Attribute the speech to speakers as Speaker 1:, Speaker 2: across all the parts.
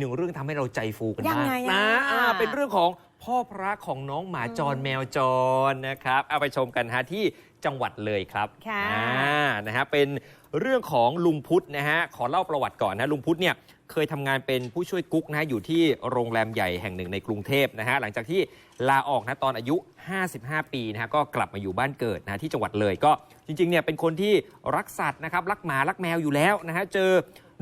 Speaker 1: หนึ่งเรื่องทำให้เราใจฟูกัน
Speaker 2: ยัง
Speaker 1: มาก
Speaker 2: ไง
Speaker 1: นะ
Speaker 2: อะ
Speaker 1: อ่าเป็นเรื่องของพ่อพระของน้องหมาจรแมวจรนะครับ เอาไปชมกันฮะที่จังหวัดเลยครับ
Speaker 2: ค่ะ
Speaker 1: อ่านะฮะเป็นเรื่องของลุงพุทธนะฮะขอเล่าประวัติก่อนนะลุงพุทธเนี่ยเคยทำงานเป็นผู้ช่วยกุ๊กนะฮะอยู่ที่โรงแรมใหญ่แห่งหนึ่งในกรุงเทพนะฮะหลังจากที่ลาออกนะตอนอายุ 55 ปีนะฮะก็กลับมาอยู่บ้านเกิดนะฮะที่จังหวัดเลยก็จริงๆเนี่ยเป็นคนที่รักสัตว์นะครับรักหมารักแมวอยู่แล้วนะฮะเจอ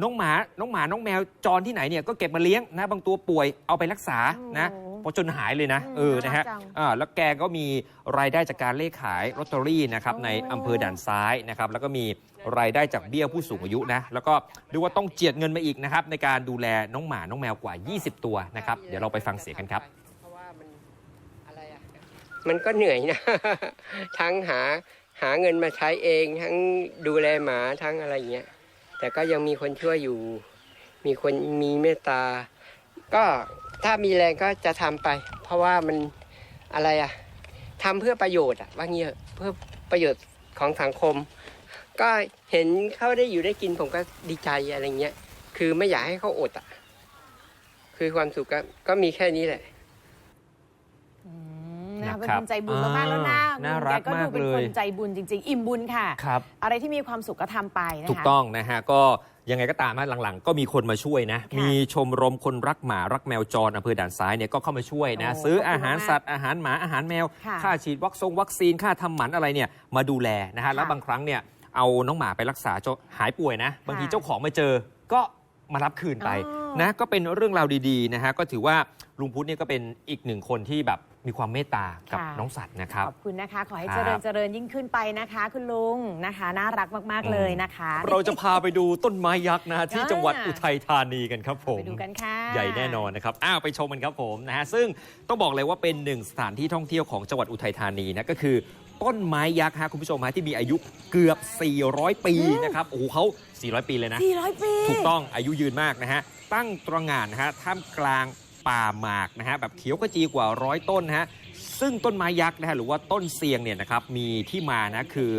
Speaker 1: น้องหมาน้องหมาน้องแมวจรที่ไหนเนี่ยก็เก็บมาเลี้ยงนะบางตัวป่วยเอาไปรักษานะ
Speaker 2: โอ้
Speaker 1: พอจนหายเลยนะ
Speaker 2: อืม
Speaker 1: เออนะฮะ
Speaker 2: น่ารักจัง
Speaker 1: อ่าแล้วแกก็มีรายได้จากการเลขขายลอตเตอรี่นะครับ
Speaker 2: โอ้
Speaker 1: ในอำเภอด่านซ้ายนะครับแล้วก็มีรายได้จากเบี้ยผู้สูงอายุนะแล้วก็เรียกว่าต้องเจียดเงินมาอีกนะครับในการดูแลน้องหมาน้องแมวกว่า 20 ตัวนะครับเดี๋ยวเราไปฟังเสียงกันครับ
Speaker 3: เพราะว่ามันอะไรอะมันก็เหนื่อยนะ ทั้งหาหาเงินมาใช้เอง ทั้งดูแลหมาทั้งอะไรอย่างเงี้ย แต่ก็ยังมีคนช่วยอยู่ มีคนมีเมตตา ก็ถ้ามีแรงก็จะทำไป เพราะว่ามันอะไรอะทำเพื่อประโยชน์อะว่างี้เถอะเพื่อประโยชน์ของสังคม ก็เห็นเขาได้อยู่ได้กินผมก็ดีใจอะไรเงี้ย คือไม่อยากให้เขาอดอะคือความสุขก็ก็มีแค่นี้แหละ
Speaker 2: เป็น
Speaker 1: นะครับ
Speaker 2: คนใจบุญมากๆแล้วนะ
Speaker 1: อ่าน่ารัก
Speaker 2: แก็ดูเป็น
Speaker 1: มากเลย
Speaker 2: คนใจบุญจริง ๆ อิ่มบุญค่ะ
Speaker 1: ครับ
Speaker 2: อะไรที่มีความสุขก็ทำไปนะคะ
Speaker 1: ถูกต้องนะฮะก็ยังไงก็ตามนะหลังๆ ก็มีคนมาช่วยนะ
Speaker 2: ค่ะ
Speaker 1: มีชมรมคนรักหมารักแมวจรอำเภอด่านซ้ายเนี่ยก็เข้ามาช่วยนะ
Speaker 2: โอ้
Speaker 1: ซื้อ
Speaker 2: ขอบคุณ
Speaker 1: อาหาร
Speaker 2: มาก
Speaker 1: สัตว์อาหารหมาอาหารแมว
Speaker 2: ค่ะ
Speaker 1: ค่าฉีดวัคซงวัคซีนค่าทำหมันอะไรเนี่ยมาดูแลนะฮะแล้ว
Speaker 2: ค่ะ
Speaker 1: บางครั้งเนี่ยเอาน้องหมาไปรักษาจนหายป่วยนะ บางที
Speaker 2: ค่ะ
Speaker 1: เจ้าของมาเจอก็มารับคืนไป
Speaker 2: อ๋อ
Speaker 1: นะก็เป็นเรื่องราวดีๆนะฮะก็ถือว่าลุงพุทธเนี่ยก็เป็นอีกหนึ่งคนที่แบบมีความเมตตากับ
Speaker 2: ค่ะ
Speaker 1: น้องสัตว์นะครับ
Speaker 2: ขอบคุณนะคะ ขอให้
Speaker 1: ครั
Speaker 2: เจ
Speaker 1: บ
Speaker 2: ริญเจริญยิ่งขึ้นไปนะคะ คุณลุงนะคะ น่ารักมาก ๆ เลยนะคะ
Speaker 1: เราจะพาไปดูต้นไม้ยักษ์นะฮะที่
Speaker 2: อ่า
Speaker 1: จังหวัดอุทัยธานีกันครับผม
Speaker 2: ไปดูกันค่ะ
Speaker 1: ใหญ่แน่นอนนะครับ อ้าวไปชมกันครับผมนะฮะ ซึ่งต้องบอกเลยว่าเป็นหนึ่งสถานที่ท่องเที่ยวของจังหวัดอุทัยธานีนะ ก็คือต้นไม้ยักษ์ฮะคุณผู้ชมฮะที่มีอายุเกือบ 400 ปีนะครับ โอ้โหเขา400 ปีเลยนะ
Speaker 2: 400 ปี
Speaker 1: ถูกต้องอายุยืนมากนะฮะ ตั้งตระหง่านนะฮะท่ามกลางป่าหมากนะฮะแบบเขียวขจีกว่าร้อยต้นนะฮะซึ่งต้นไม้ยักษ์นะฮะหรือว่าต้นเซียงเนี่ยนะครับมีที่มานะคือ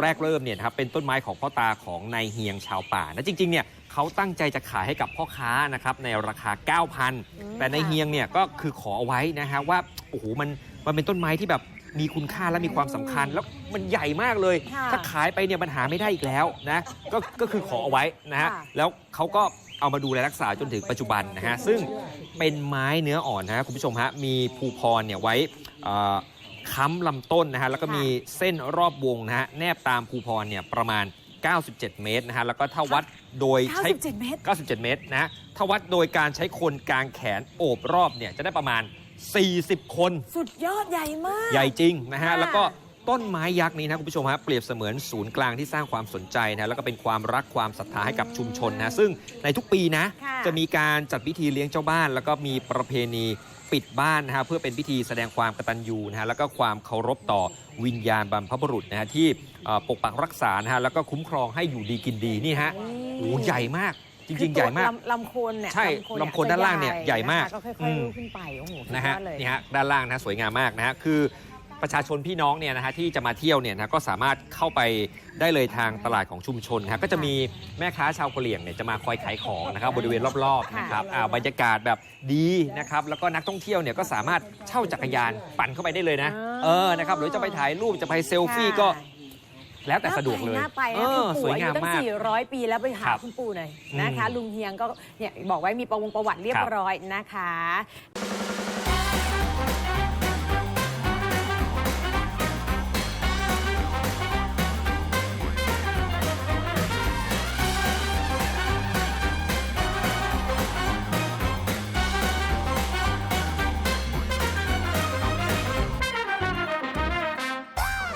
Speaker 1: แรกเริ่มเนี่ยครับเป็นต้นไม้ของพ่อตาของนายเฮียงชาวป่านะจริงๆเนี่ยเขาตั้งใจจะขายให้กับพ่อค้านะครับในราคา 9,000 แต่นายเฮียงเนี่ยก็คือขอเอาไว้นะฮะว่าโอ้โหมันมันเป็นต้นไม้ที่แบบ มีคุณค่าและมีความสำคัญ แล้วมันใหญ่มากเลย
Speaker 2: ค่ะ
Speaker 1: ถ้าขายไปเนี่ยมันหาไม่ได้อีกแล้วนะก็ก็คือขอเอาไว้นะฮะ
Speaker 2: ค่ะ
Speaker 1: แล้วเขาก็เอามาดูแลรักษาจนถึงปัจจุบันนะฮะซึ่งเป็นไม้เนื้ออ่อนนะฮะคุณผู้ชมฮะมีภูพรเนี่ยไว้เอ่อค้ำลำต้นนะฮะแล้วก็มีเส้นรอบวงนะฮะแนบตามภูพรเนี่ยประมาณ 97 เมตรนะฮะแล้วก็ถ้าวัดโดยใช้
Speaker 2: 97เมตร
Speaker 1: 97 เมตรนะฮะถ้าวัดโดยการใช้คนกลางแขนโอบรอบเนี่ยจะได้ประมาณ 40 คน
Speaker 2: สุดยอดใหญ่มาก
Speaker 1: ใหญ่จริงนะฮะ
Speaker 2: ค่ะ
Speaker 1: แล้วก็ต้นไม้ยักษ์นี้นะคุณผู้ชมฮะเปรียบเสมือนศูนย์กลางที่สร้างความสนใจนะแล้วก็เป็นความรักความศรัทธาให้กับชุมชนนะ ซึ่งในทุกปีนะ
Speaker 2: ค่ะ
Speaker 1: จะมีการจัดพิธีเลี้ยงเจ้าบ้าน แล้วก็มีประเพณีปิดบ้านนะฮะเพื่อเป็นพิธีแสดงความกตัญญูนะฮะแล้วก็ความเคารพต่อวิญญาณบรรพบุรุษนะฮะที่เอ่อปกปักรักษานะฮะแล้วก็คุ้มครองให้อยู่ดีกินดีนี่ฮะโอ้โหใหญ่มาก จริง ๆ ใหญ่มาก
Speaker 2: คือตัวลำลำโคนเนี่ย
Speaker 1: ใช่
Speaker 2: เย
Speaker 1: ลำโคนด้านล่างเนี่ย
Speaker 2: จะ
Speaker 1: ใหญ่มาก
Speaker 2: นะคะก็ค่
Speaker 1: อื
Speaker 2: อย
Speaker 1: ม
Speaker 2: ๆลุกขึ้นไปโอ้โหสุด
Speaker 1: นะ
Speaker 2: ย
Speaker 1: ฮะ
Speaker 2: อดเลย
Speaker 1: นี่ฮะด้านล่างนะสวยงามมากนะฮะคือประชาชนพี่น้องเนี่ยนะฮะที่จะมาเที่ยวเนี่ยนะก็สามารถเข้าไปได้เลยทางตลาดของชุมชนนะฮะก็จะมีแม่ค้าชาวกะเหรี่ยงเนี่ยจะมาคอยขายของนะครับบริเวณรอบๆนะครับอ่าบรรยากาศแบบดีนะครับแล้วก็นักท่องเที่ยวเนี่ยก็สามารถเช่าจักรยานปั่นเข้าไปได้เลยนะเออนะครับหรือจะไปถ่ายรูปจะไปเซลฟี่ก็ แล้วแต่สะดวกเลย
Speaker 2: น่าไป
Speaker 1: เอ
Speaker 2: นะ
Speaker 1: อ
Speaker 2: คุณ
Speaker 1: ส
Speaker 2: ปู่
Speaker 1: วย
Speaker 2: อายุ
Speaker 1: งาม
Speaker 2: ตั้ง
Speaker 1: มาก
Speaker 2: 400 ปีแล้วไปหา
Speaker 1: ครับ
Speaker 2: คุณปู่หน่อย
Speaker 1: อืม
Speaker 2: นะคะ ลุงเฮียงก็เนี่ยบอกไว้มีประวงประวัติเรียบ
Speaker 1: ครับ
Speaker 2: ร้อยนะคะ